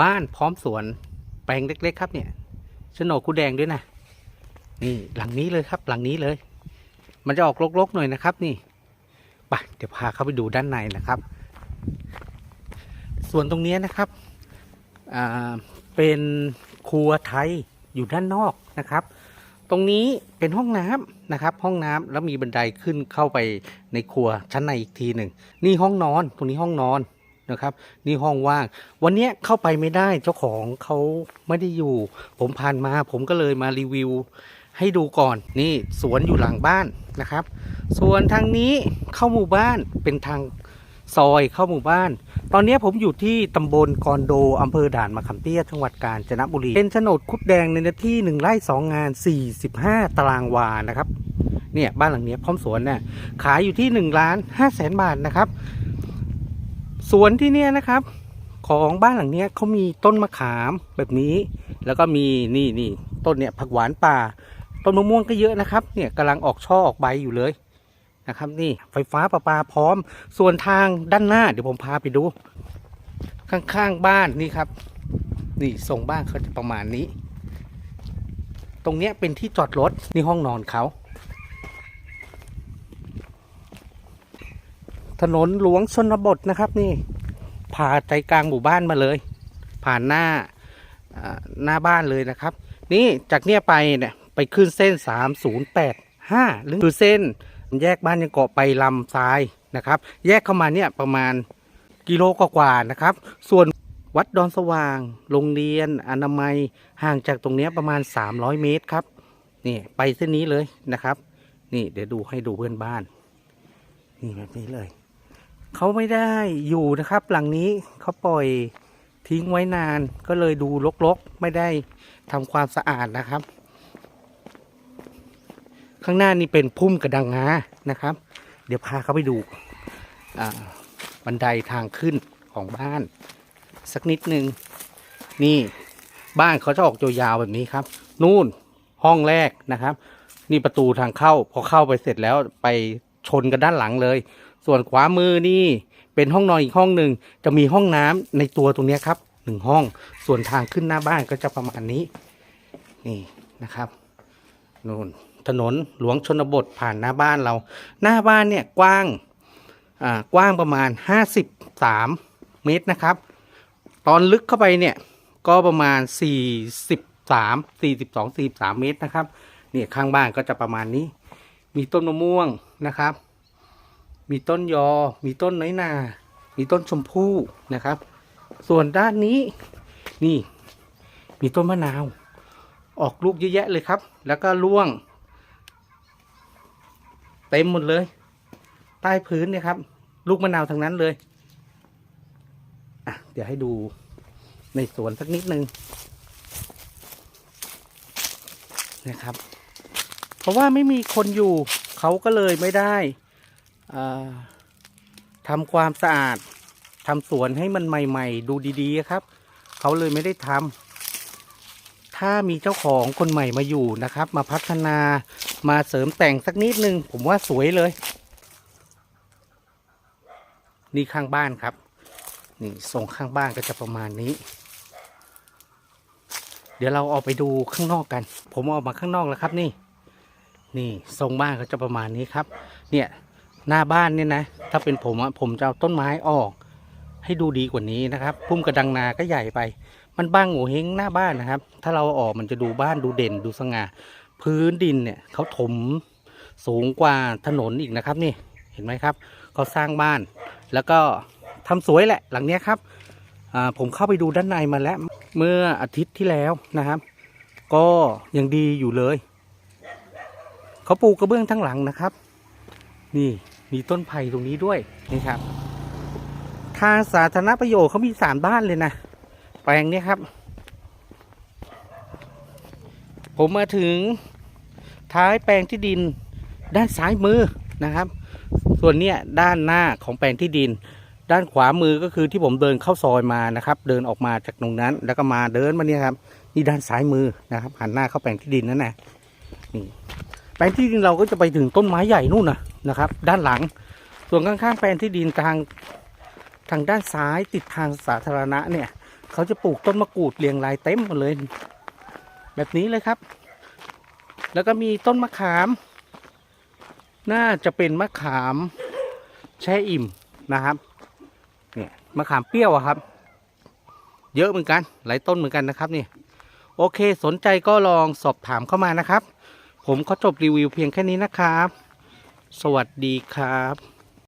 บ้านพร้อมสวนแปลงเล็ก ๆ ครับเนี่ยโฉนดคูแดงด้วยนะนี่หลังนี้เลยครับหลังนี้เลย มันจะออกรกๆหน่อยนะครับ นี่ไปเดี๋ยวพาเข้าไปดูด้านในนะครับ ส่วนตรงนี้นะครับอ่าเป็นครัวไทยอยู่ด้านนอกนะครับ ตรงนี้เป็นห้องน้ำนะครับ ห้องน้ำแล้วมีบันไดขึ้นเข้าไปในครัวชั้นในอีกทีหนึ่งนี่ห้องนอนตรงนี้ห้องนอน นะครับ นี่ห้องว่าง วันนี้เข้าไปไม่ได้เจ้าของเขาไม่ได้อยู่ ผมผ่านมา ผมก็เลยมารีวิว ให้ดูก่อนนี่สวนอยู่หลังบ้านนะครับ ส่วนทางนี้เข้าหมู่บ้านเป็นทางซอยเข้าหมู่บ้าน ตอนนี้ผมอยู่ที่ตำบลกอนโดอำเภอด่านมะขามเตี้ยจังหวัดกาญจนบุรี เป็นโฉนดคุดแดงในเนื้อที่1ไร่2 งาน 45 ตารางวานะครับ เนี่ยบ้านหลังนี้พร้อมสวนเนี่ยขายอยู่ที่1ล้าน5แสนบาทนะครับ สวนที่เนี่ยนะครับ ของบ้านหลังเนี้ยเขามีต้นมะขามแบบนี้ แล้วก็มีนี่นี่ต้นเนี่ยผักหวานป่า ต้นมะม่วงก็เยอะนะครับ เนี่ยกำลังออกช่อออกใบอยู่เลยนะครับ นี่ไฟฟ้าประปาพร้อม ส่วนทางด้านหน้าเดี๋ยวผมพาไปดู ข้างๆบ้านนี่ครับ นี่ทรงบ้านเขาจะประมาณนี้ ตรงเนี้ยเป็นที่จอดรถนี่ห้องนอนเขา ถนนหลวงชนบทนะครับนี่ ผ่าใจกลางหมู่บ้านมาเลย ผ่านหน้าหน้าบ้านเลยนะครับ นี่จากเนี้ยไปเนี่ยไปขึ้นเส้น 3085หรือคือเส้นแยกบ้านยังเกาะไปลำทรายนะครับ แยกเข้ามาเนี่ยประมาณกิโลกว่าๆนะครับ ส่วนวัดดอนสว่าง โรงเรียน อนามัย ห่างจากตรงเนี้ยประมาณ 300 เมตรครับ นี่ไปเส้นนี้เลยนะครับ นี่เดี๋ยวดูให้ดูเพื่อนบ้าน นี่แบบนี้เลย เขาไม่ได้อยู่นะครับ หลังนี้เขาปล่อยทิ้งไว้นานก็เลยดูรกๆ ไม่ได้ทำความสะอาดนะครับ ข้างหน้านี่เป็นพุ่มกระดังงานะครับ เดี๋ยวพาเขาไปดูบันไดทางขึ้นของบ้าน สักนิดหนึ่งนี่บ้านเขาจะออกยาวๆแบบนี้ครับ นู่นห้องแรกนะครับ นี่ประตูทางเข้า พอเข้าไปเสร็จแล้วไปชนกันด้านหลังเลย ส่วนขวามือนี่เป็นห้องนอนอีกห้องหนึ่งจะมีห้องน้ำในตัวตรงนี้ครับหนึ่งห้อง ส่วนทางขึ้นหน้าบ้านก็จะประมาณนี้ นี่นะครับนู่นถนนหลวงชนบทผ่านหน้าบ้านเรา หน้าบ้านเนี่ยกว้างอ่ากว้างประมาณ 53 เมตรนะครับ ตอนลึกเข้าไปเนี่ยก็ประมาณ 43 42 43 เมตรนะครับเนี่ยข้างบ้านก็จะประมาณนี้ มีต้นมะม่วงนะครับ มีต้นยอ มีต้นน้อยนา มีต้นชมพู่นะครับ ส่วนด้านนี้นี่ มีต้นมะนาว ออกลูกเยอะแยะเลยครับ แล้วก็ร่วง เต็มหมดเลย ใต้พื้นเนี่ยครับ ลูกมะนาวทั้งนั้นเลยอะเดี๋ยวให้ดูในสวนสักนิดนึงนะครับ เพราะว่าไม่มีคนอยู่เขาก็เลยไม่ได้ ทำความสะอาดทำสวนให้มันใหม่ ๆ ดูดีๆครับ เขาเลยไม่ได้ทำถ้ามีเจ้าของคนใหม่มาอยู่นะครับ มาพัฒนามาเสริมแต่งสักนิดนึง ผมว่าสวยเลย นี่ข้างบ้านครับ นี่ทรงข้างบ้านก็จะประมาณนี้ เดี๋ยวเราออกไปดูข้างนอกกัน ผมออกมาข้างนอกแล้วครับนี่ นี่ทรงบ้านก็จะประมาณนี้ครับ เนี่ย หน้าบ้านเนี่ยนะ ถ้าเป็นผมอะผมจะเอาต้นไม้ออก ให้ดูดีกว่านี้นะครับ พุ่มกระดังนาก็ใหญ่ไป มันบ้างโง่เฮงหน้าบ้านนะครับ ถ้าเราออกมันจะดูบ้านดูเด่นดูสง่า พื้นดินเนี่ยเขาถมสูงกว่าถนนอีกนะครับนี่ เห็นไหมครับเขาสร้างบ้าน แล้วก็ทำสวยแหละ หลังเนี้ยครับผมเข้าไปดูด้านในมาแล้ว เมื่ออาทิตย์ที่แล้วนะครับ ก็ยังดีอยู่เลย เขาปูกระเบื้องทั้งหลังนะครับ นี่ มีต้นไผ่ตรงนี้ด้วยนี่ครับ ทางสาธารณประโยชน์เขามีสามด้านเลยนะ แปลงนี้ครับ ผมมาถึงท้ายแปลงที่ดินด้านซ้ายมือนะครับ ส่วนเนี้ยด้านหน้าของแปลงที่ดิน ด้านขวามือก็คือที่ผมเดินเข้าซอยมานะครับ เดินออกมาจากตรงนั้น แล้วก็มาเดินมาเนี่ยครับนี่ด้านซ้ายมือนะครับ หันหน้าเข้าแปลงที่ดินนั่นนะนี่ แปลงที่ดินเราก็จะไปถึงต้นไม้ใหญ่นู่นนะนะครับ ด้านหลัง ส่วนข้างๆแปลงที่ดินทางทางด้านซ้ายติดทางสาธารณะเนี่ยเขาจะปลูกต้นมะกรูดเรียงรายเต็มหมดเลย แบบนี้เลยครับ แล้วก็มีต้นมะขาม น่าจะเป็นมะขามแช่อิ่มนะครับเนี่ยมะขามเปรี้ยวอะครับ เยอะเหมือนกัน หลายต้นเหมือนกันนะครับนี่โอเคสนใจก็ลองสอบถามเข้ามานะครับ ผมก็จบรีวิวเพียงแค่นี้นะครับ สวัสดีครับ